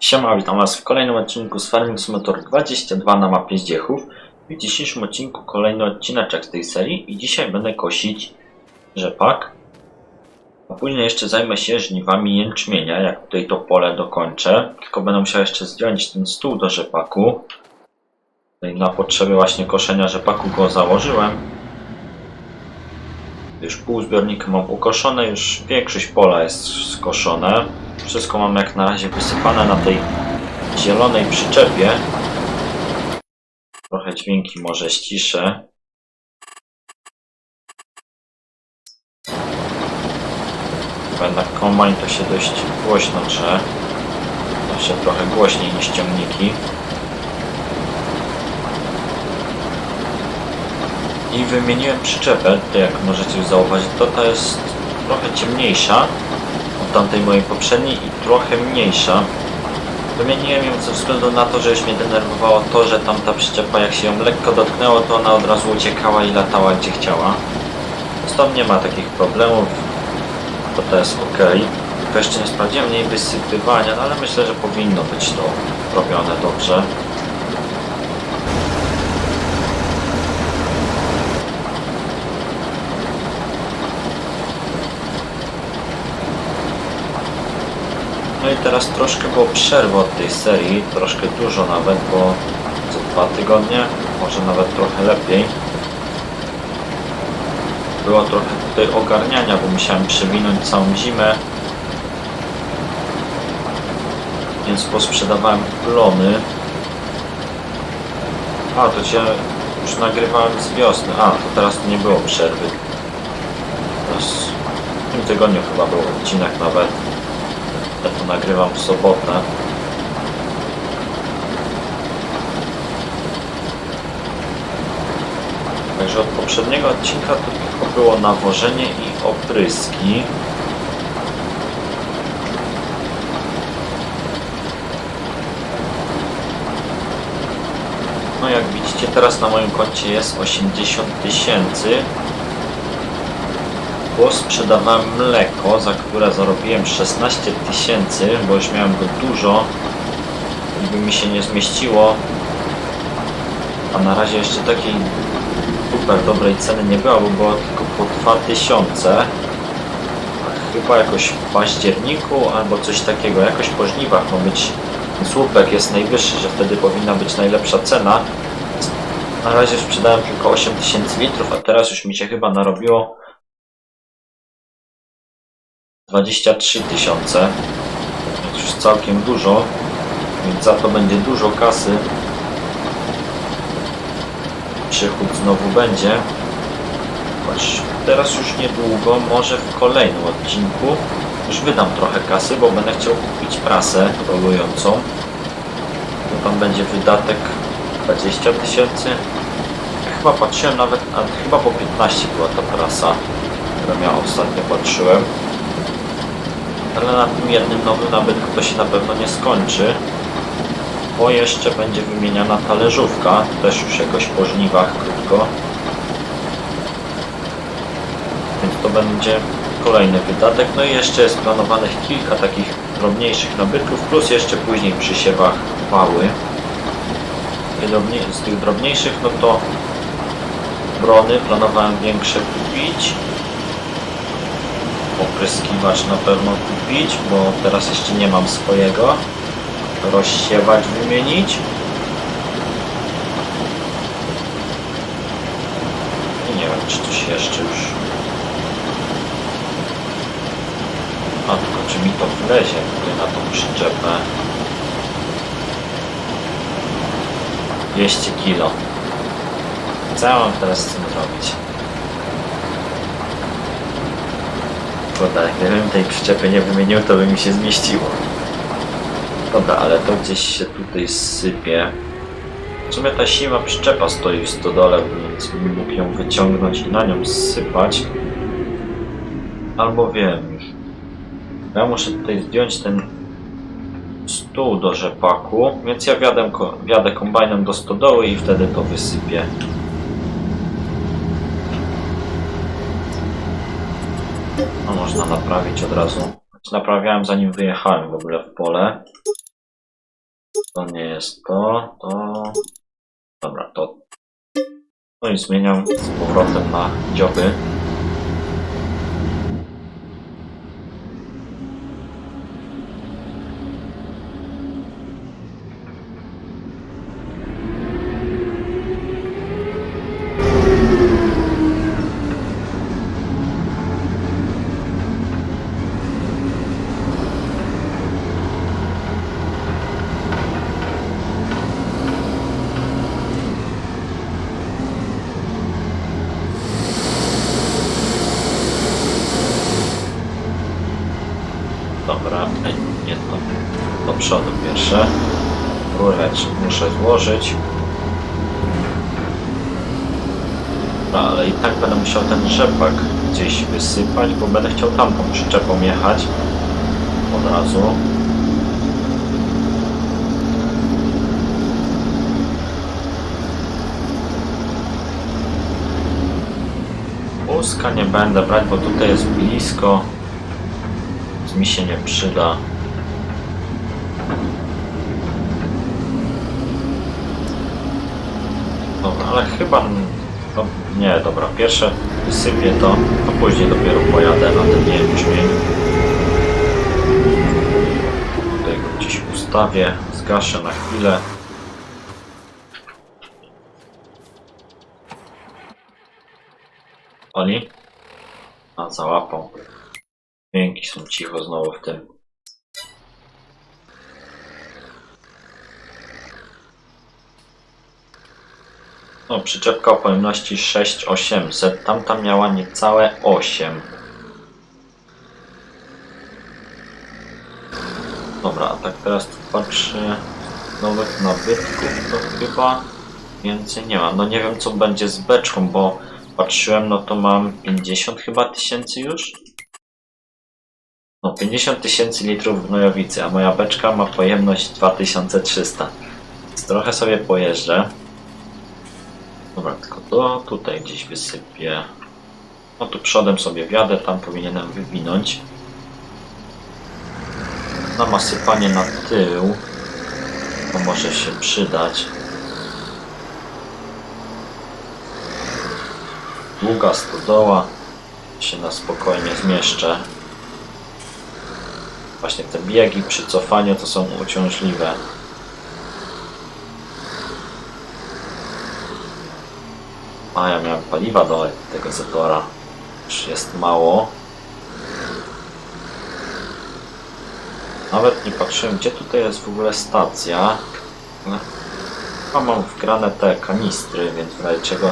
Siema, witam Was w kolejnym odcinku z Farming Simulator 22 na mapie Zdziechów. W dzisiejszym odcinku kolejny odcineczek z tej serii i dzisiaj będę kosić rzepak. A później jeszcze zajmę się żniwami jęczmienia, jak tutaj to pole dokończę. Tylko będę musiał jeszcze zdjąć ten stół do rzepaku. Na potrzeby właśnie koszenia rzepaku go założyłem. Już pół zbiornika mam ukoszone, już większość pola jest skoszone. Wszystko mam jak na razie wysypane na tej zielonej przyczepie. Trochę dźwięki może ściszę. Jednak kombajn to się dość głośno drze. Zawsze trochę głośniej niż ciągniki. I wymieniłem przyczepę, tutaj jak możecie zauważyć, to ta jest trochę ciemniejsza od tamtej mojej poprzedniej i trochę mniejsza. Wymieniłem ją ze względu na to, że już mnie denerwowało to, że tamta przyczepa jak się ją lekko dotknęło, to ona od razu uciekała i latała gdzie chciała. Z tą nie ma takich problemów, to to jest ok. Tylko jeszcze nie sprawdziłem jej wysypywania, no ale myślę, że powinno być to robione dobrze. No i teraz troszkę było przerwy od tej serii, troszkę dużo nawet, bo co dwa tygodnie, może nawet trochę lepiej. Było trochę tutaj ogarniania, bo musiałem przewinąć całą zimę. Więc posprzedawałem plony. A, to cię już nagrywałem z wiosny. A, to teraz nie było przerwy. Teraz w tym tygodniu chyba był odcinek nawet. Nagrywam w sobotę. Także od poprzedniego odcinka to tylko było nawożenie i opryski. No jak widzicie teraz na moim koncie jest 80 tysięcy. Bo sprzedawałem mleko, za które zarobiłem 16 tysięcy, bo już miałem go dużo i by mi się nie zmieściło. A na razie jeszcze takiej super dobrej ceny nie było, bo było tylko po 2000. A chyba jakoś w październiku albo coś takiego, jakoś po żniwach ma być słupek jest najwyższy, że wtedy powinna być najlepsza cena. Na razie sprzedałem tylko 8000 litrów, a teraz już mi się chyba narobiło 23 tysiące. Więc już całkiem dużo. Więc za to będzie dużo kasy. Przychód znowu będzie. Choć teraz już niedługo, może w kolejnym odcinku już wydam trochę kasy, bo będę chciał kupić prasę rolującą. To tam będzie wydatek 20 tysięcy. Chyba patrzyłem nawet, a chyba po 15 była ta prasa, którą ja ostatnio patrzyłem. Ale na tym jednym nowym nabytku to się na pewno nie skończy. Bo jeszcze będzie wymieniana talerzówka, też już jakoś po żniwach krótko. Więc to będzie kolejny wydatek. No i jeszcze jest planowanych kilka takich drobniejszych nabytków, plus jeszcze później przy siewach drobnie- Z tych drobniejszych, no to brony planowałem większe kupić opryskiwacz na pewno kupić, bo teraz jeszcze nie mam swojego. Rozsiewać wymienić. I nie wiem, czy coś jeszcze już. A tylko czy mi to wlezie tutaj na tą przyczepę? 200 kilo. Co ja mam teraz z tym zrobić? Szkoda, gdybym tej przyczepy nie wymienił, to by mi się zmieściło. Dobra, ale to gdzieś się tutaj sypie. W sumie ta siwa przyczepa stoi w stodole, więc mógł ją wyciągnąć i na nią zsypać. Albo wiem już. Ja muszę tutaj zdjąć ten stół do rzepaku, więc ja wjadę, ko- wjadę kombajnem do stodoły i wtedy to wysypię. No można naprawić od razu. Naprawiałem zanim wyjechałem w ogóle w pole. To nie jest to, to... Dobra, to... No i zmieniam z powrotem na dzioby. Dobra, nie to. Do przodu pierwsze. Rurę muszę złożyć. Ale i tak będę musiał ten rzepak gdzieś wysypać, bo będę chciał tamtą przyczepą jechać. Od razu. Łuska nie będę brać, bo tutaj jest blisko. Mi się nie przyda. Dobra, ale chyba... No, nie, dobra, pierwsze wysypię to, a później dopiero pojadę na ten jęczmień. Tutaj go gdzieś ustawię, zgaszę na chwilę. Oli? A, załapał. Dźwięki są cicho znowu w tym. No, przyczepka o pojemności 6800, tamta miała niecałe 8. Dobra, a tak teraz tu patrzę nowych nabytków, to chyba więcej nie mam. No nie wiem co będzie z beczką, bo patrzyłem, no to mam 50 chyba tysięcy już. No 50 tysięcy litrów gnojowicy, a moja beczka ma pojemność 2300. Więc trochę sobie pojeżdżę. Dobra, tylko to tutaj gdzieś wysypię. No tu przodem sobie wjadę, tam powinienem wywinąć. Na nasypanie na tył. To może się przydać. Długa stodoła. Się na spokojnie zmieszczę. Właśnie te biegi przy cofaniu to są uciążliwe. A ja miałem paliwa do tego Zetora. Już jest mało. Nawet nie patrzyłem, gdzie tutaj jest w ogóle stacja. Chyba mam wgrane te kanistry, więc w razie czego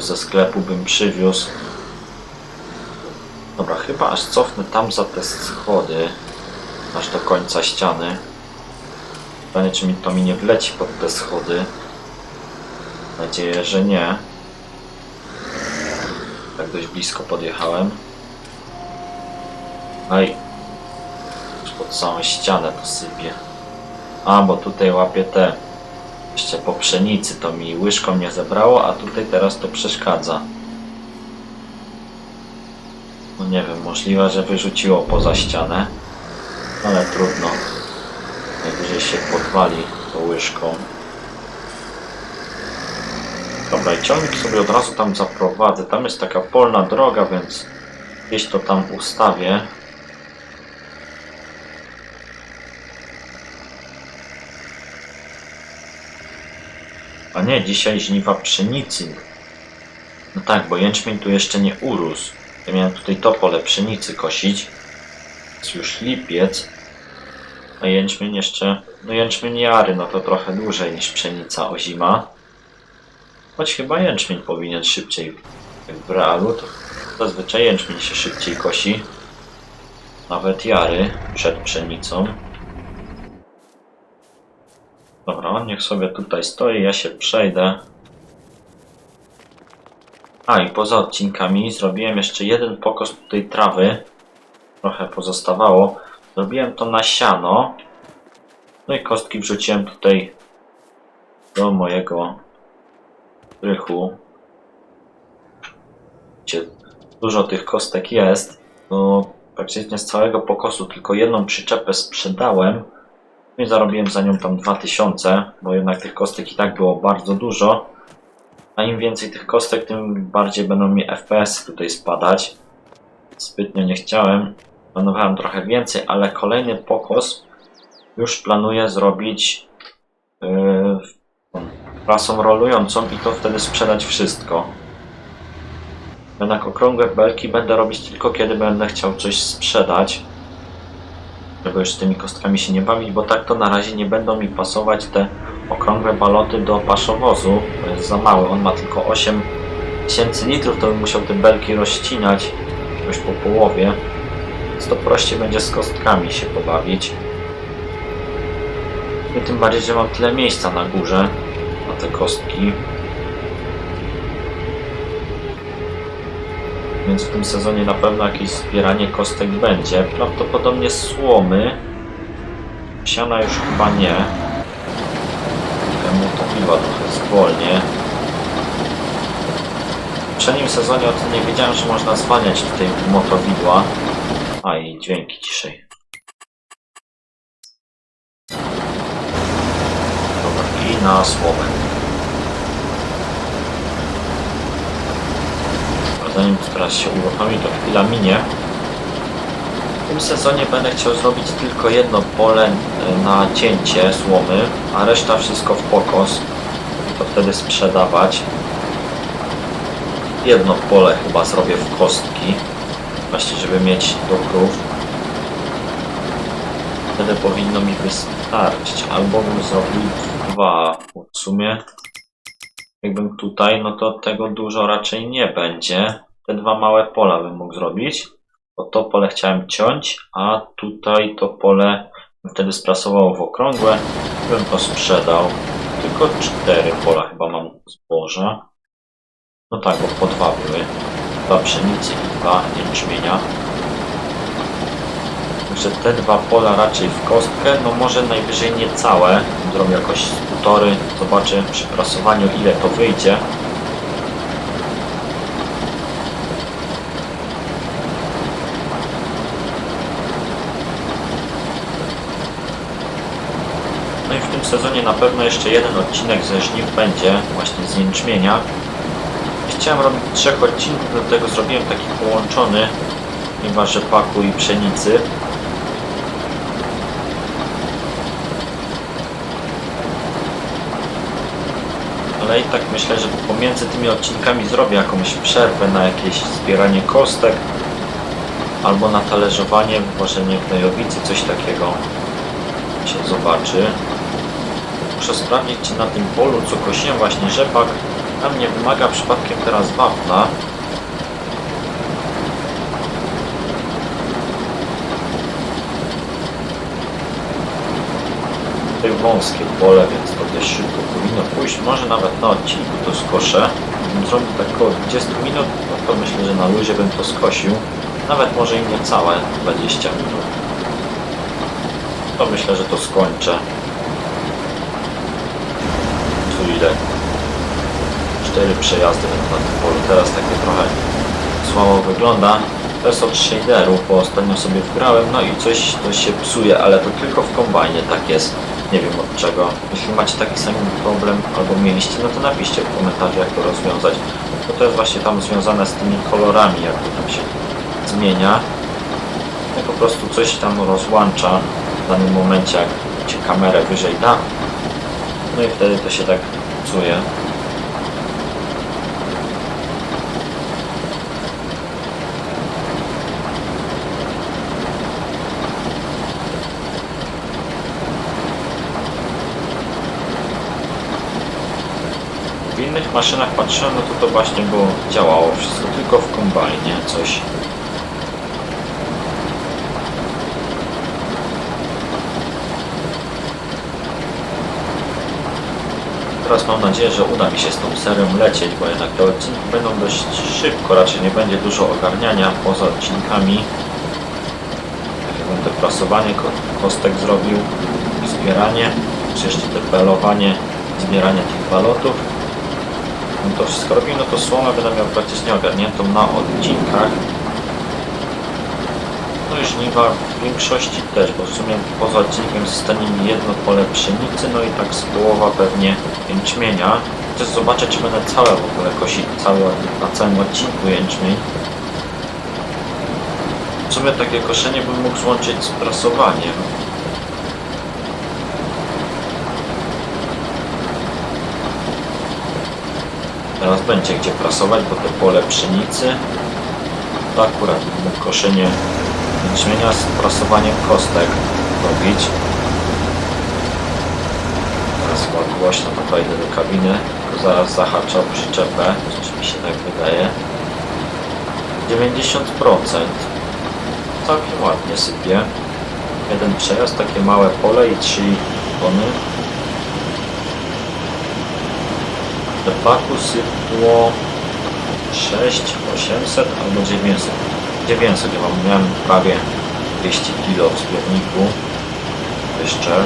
ze sklepu bym przywiózł. Dobra, chyba aż cofnę tam za te schody. Aż do końca ściany. Pytanie, czy mi to mi nie wleci pod te schody. Mam nadzieję, że nie. Tak dość blisko podjechałem. Aj. Już pod samą ścianę to sypie. A, bo tutaj łapię te. Jeszcze po pszenicy to mi łyżką nie zebrało, a tutaj teraz to przeszkadza. No nie wiem, możliwe, że wyrzuciło poza ścianę. Ale trudno. Najwyżej się podwali tą łyżką. Dobra, i ciągnik sobie od razu tam zaprowadzę. Tam jest taka polna droga, więc gdzieś to tam ustawię. A nie, dzisiaj żniwa pszenicy. No tak, bo jęczmień tu jeszcze nie urósł. Ja miałem tutaj to pole pszenicy kosić. Jest już lipiec. A jęczmień jeszcze... No jęczmień jary, no to trochę dłużej niż pszenica ozima. Choć chyba jęczmień powinien szybciej, w realu, to zazwyczaj jęczmień się szybciej kosi. Nawet jary przed pszenicą. Dobra, on niech sobie tutaj stoi, ja się przejdę. A i poza odcinkami zrobiłem jeszcze jeden pokos tutaj trawy. Trochę pozostawało. Zrobiłem to na siano. No i kostki wrzuciłem tutaj do mojego rychu. Gdzie dużo tych kostek jest. No praktycznie z całego pokosu tylko jedną przyczepę sprzedałem. No i zarobiłem za nią tam 2000, bo jednak tych kostek i tak było bardzo dużo. A im więcej tych kostek, tym bardziej będą mi FPS tutaj spadać. Zbytnio nie chciałem. Planowałem trochę więcej, ale kolejny pokos już planuję zrobić yy, rolującą i to wtedy sprzedać wszystko. Jednak okrągłe belki będę robić tylko kiedy będę chciał coś sprzedać. Żeby już z tymi kostkami się nie bawić, bo tak to na razie nie będą mi pasować te okrągłe baloty do paszowozu. To jest za mały, on ma tylko 8000 litrów, to bym musiał te belki rozcinać już po połowie. Więc to prościej będzie z kostkami się pobawić. I tym bardziej, że mam tyle miejsca na górze na te kostki. Więc w tym sezonie na pewno jakieś zbieranie kostek będzie. Prawdopodobnie słomy. Siana już chyba nie. Temu to piwa trochę zwolnię. W poprzednim sezonie o tym nie wiedziałem, że można zwalniać tutaj motowidła. A i dźwięki ciszej. Dobra, i na słomę. A zanim teraz się uruchomi, to chwila minie. W tym sezonie będę chciał zrobić tylko jedno pole e, na cięcie słomy, a reszta wszystko w pokos. To wtedy sprzedawać. Jedno pole chyba zrobię w kostki. Właśnie, żeby mieć do. Wtedy powinno mi wystarczyć. Albo bym zrobił dwa. W sumie, jakbym tutaj, no to tego dużo raczej nie będzie. Te dwa małe pola bym mógł zrobić. Bo to pole chciałem ciąć, a tutaj to pole wtedy sprasował w okrągłe. Bym to sprzedał. Tylko cztery pola chyba mam zboża. No tak, bo po dwa były. Dwa pszenicy i dwa jęczmienia. Także te dwa pola raczej w kostkę, no może najwyżej nie całe. Zrobię jakoś półtory, zobaczę przy prasowaniu ile to wyjdzie. No i w tym sezonie na pewno jeszcze jeden odcinek ze żniw będzie, właśnie z jęczmienia. Chciałem robić trzech odcinków, dlatego zrobiłem taki połączony, ponieważ rzepaku i pszenicy. Ale i tak myślę, że pomiędzy tymi odcinkami zrobię jakąś przerwę na jakieś zbieranie kostek albo na talerzowanie, włożenie gnojowicy, coś takiego się zobaczy. Muszę sprawdzić, czy na tym polu, co kosiłem właśnie rzepak, tam nie wymaga przypadkiem teraz wapna. Tutaj wąskie pole, więc to dość szybko powinno pójść. Może nawet na odcinku to skoszę. Zrobił tak około 20 minut, no to myślę, że na luzie bym to skosił. Nawet może i nie całe 20 minut. To myślę, że to skończę. tu ile 4 przejazdy na tym polu. Teraz takie trochę słabo wygląda. Też od shaderów, bo ostatnio sobie wgrałem, no i coś to się psuje, ale to tylko w kombajnie tak jest. Nie wiem od czego. Jeśli macie taki sam problem albo mieliście, no to napiszcie w komentarzu jak to rozwiązać. Bo to jest właśnie tam związane z tymi kolorami, jak to tam się zmienia. No po prostu coś tam rozłącza w danym momencie, jak cię kamerę wyżej da. No i wtedy to się tak psuje. Innych maszynach patrzyłem, no to to właśnie było, działało wszystko, tylko w kombajnie coś. Teraz mam nadzieję, że uda mi się z tą serią lecieć, bo jednak te odcinki będą dość szybko, raczej nie będzie dużo ogarniania poza odcinkami. Tak będę prasowanie ko- kostek zrobił, zbieranie, czy jeszcze te pelowanie, zbieranie tych balotów. To wszystko robił, no to słomę będę miał praktycznie ogarniętą na odcinkach. No i żniwa w większości też, bo w sumie poza odcinkiem zostanie mi jedno pole pszenicy, no i tak z połowa pewnie jęczmienia. Chcę zobaczyć, czy będę całe w ogóle kosić, na całym odcinku jęczmień. W sumie takie koszenie bym mógł złączyć z prasowaniem. Teraz będzie gdzie prasować, bo te pole pszenicy to akurat mógł koszenie jęczmienia z prasowaniem kostek robić. Teraz chyba głośno to wejdę do kabiny, tylko zaraz zahaczę o przyczepę, coś mi się tak wydaje. 90% całkiem ładnie sypie. Jeden przejazd, takie małe pole i 3 tony. Rzepaku sypło 6, 800 albo 900. 900, ja mam, miałem prawie 200 kg w zbiorniku. Jeszcze.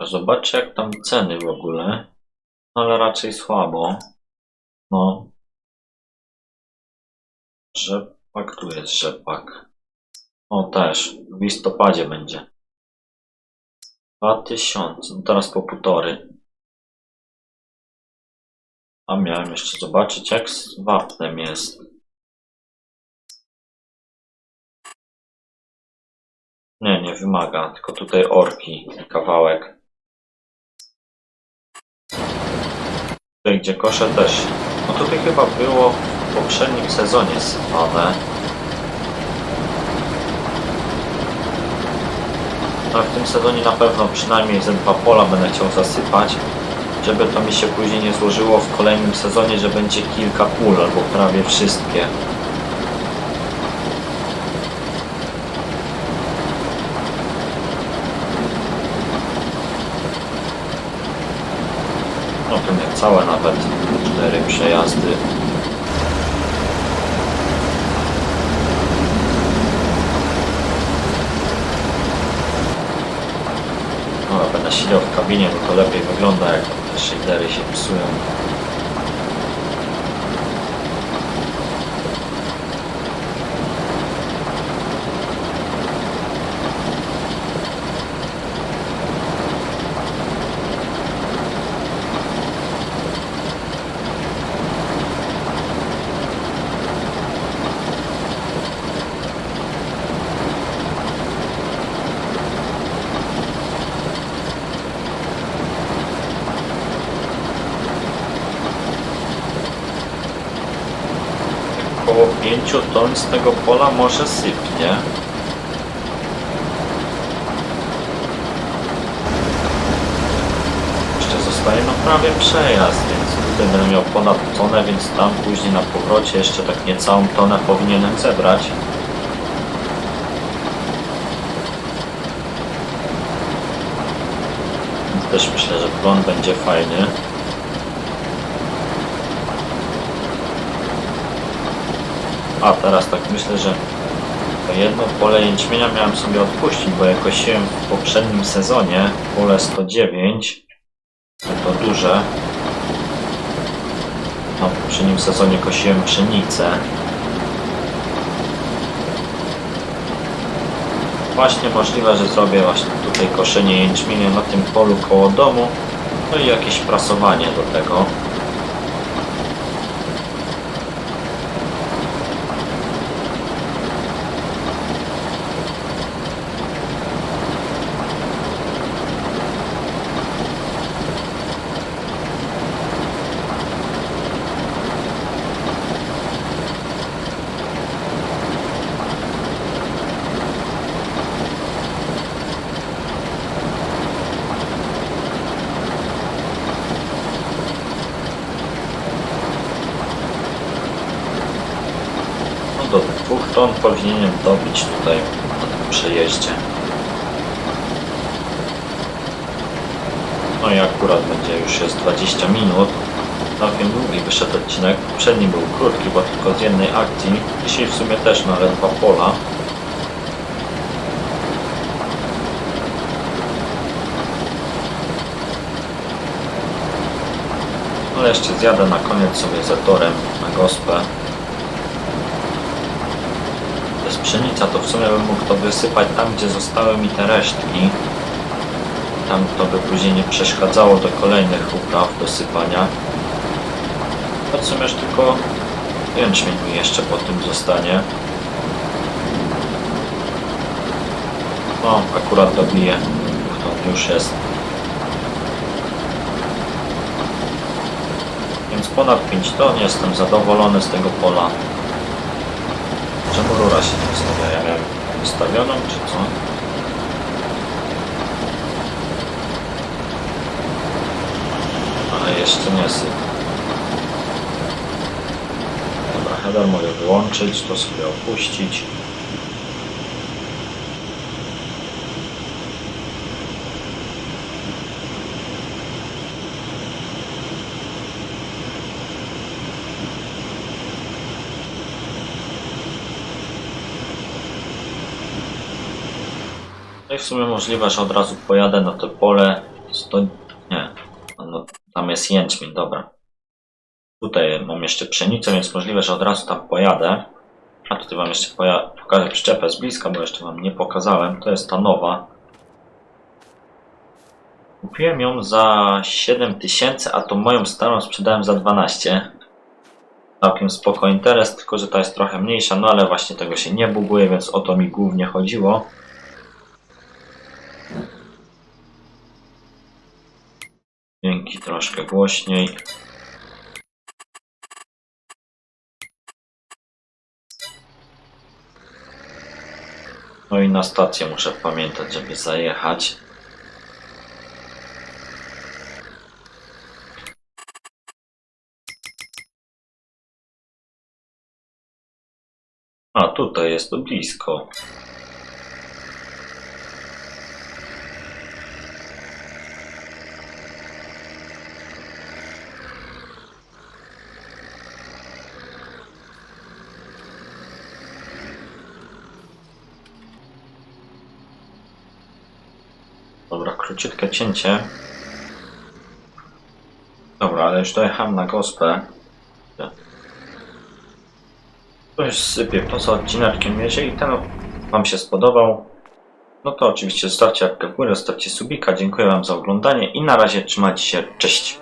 Zobaczcie jak tam ceny w ogóle. No ale raczej słabo. No. Rzepak, tu jest rzepak. O też, w listopadzie będzie. 2000, no teraz po półtory. A miałem jeszcze zobaczyć jak z wapnem jest. Nie, nie wymaga, tylko tutaj orki, kawałek. Tutaj gdzie kosze też. No tutaj chyba było w poprzednim sezonie sypane. W tym sezonie na pewno przynajmniej ze dwa pola będę chciał zasypać, żeby to mi się później nie złożyło w kolejnym sezonie, że będzie kilka pól albo prawie wszystkie. No to całe nawet cztery przejazdy. No, jak będę siedział w kabinie, bo to lepiej wygląda, jak te shadery się psują. Około 5 ton z tego pola może sypnie. Jeszcze zostaje no prawie przejazd, więc tutaj będę miał ponad tonę, więc tam później na powrocie jeszcze tak niecałą tonę powinienem zebrać. Też myślę, że plon będzie fajny. A teraz tak myślę, że to jedno pole jęczmienia miałem sobie odpuścić, bo jak kosiłem w poprzednim sezonie pole 109, to, to duże. No, w poprzednim sezonie kosiłem pszenicę. Właśnie możliwe, że zrobię właśnie tutaj koszenie jęczmienia na tym polu koło domu, no i jakieś prasowanie do tego. No do ton powinienem dobić tutaj na tym przejeździe. No i akurat będzie już jest 20 minut. Całkiem długi wyszedł odcinek. Poprzedni był krótki, bo tylko z jednej akcji. Dzisiaj w sumie też na dwa pola. Ale jeszcze zjadę na koniec sobie zatorem na gospę. Pszenica, to w sumie bym mógł to wysypać tam, gdzie zostały mi te resztki. Tam to by później nie przeszkadzało do kolejnych upraw do sypania. To w sumie tylko jęczmień mi jeszcze po tym zostanie. No, akurat dobiję. To już jest. Więc ponad 5 ton jestem zadowolony z tego pola. Rura się nie wystawia? Ja miałem wystawioną, czy co? Ale jeszcze nie syp. Dobra, header mogę wyłączyć, to sobie opuścić. No i w sumie możliwe, że od razu pojadę na to pole. Sto... Nie, no, tam jest jęczmień, dobra. Tutaj mam jeszcze pszenicę, więc możliwe, że od razu tam pojadę. A tutaj wam jeszcze pokażę przyczepę z bliska, bo jeszcze wam nie pokazałem. To jest ta nowa. Kupiłem ją za 7000, a tą moją starą sprzedałem za 12. Całkiem spoko interes, tylko że ta jest trochę mniejsza, no ale właśnie tego się nie buguje, więc o to mi głównie chodziło. Dźwięki troszkę głośniej. No i na stację muszę pamiętać, żeby zajechać. A tutaj jest to blisko. Króciutkie cięcie. Dobra, ale już dojechałem na gospę. To już sypię poza odcineczkiem. Jeżeli ten Wam się spodobał, no to oczywiście zostawcie łapkę w górę, zostawcie subika. Dziękuję Wam za oglądanie i na razie trzymajcie się. Cześć!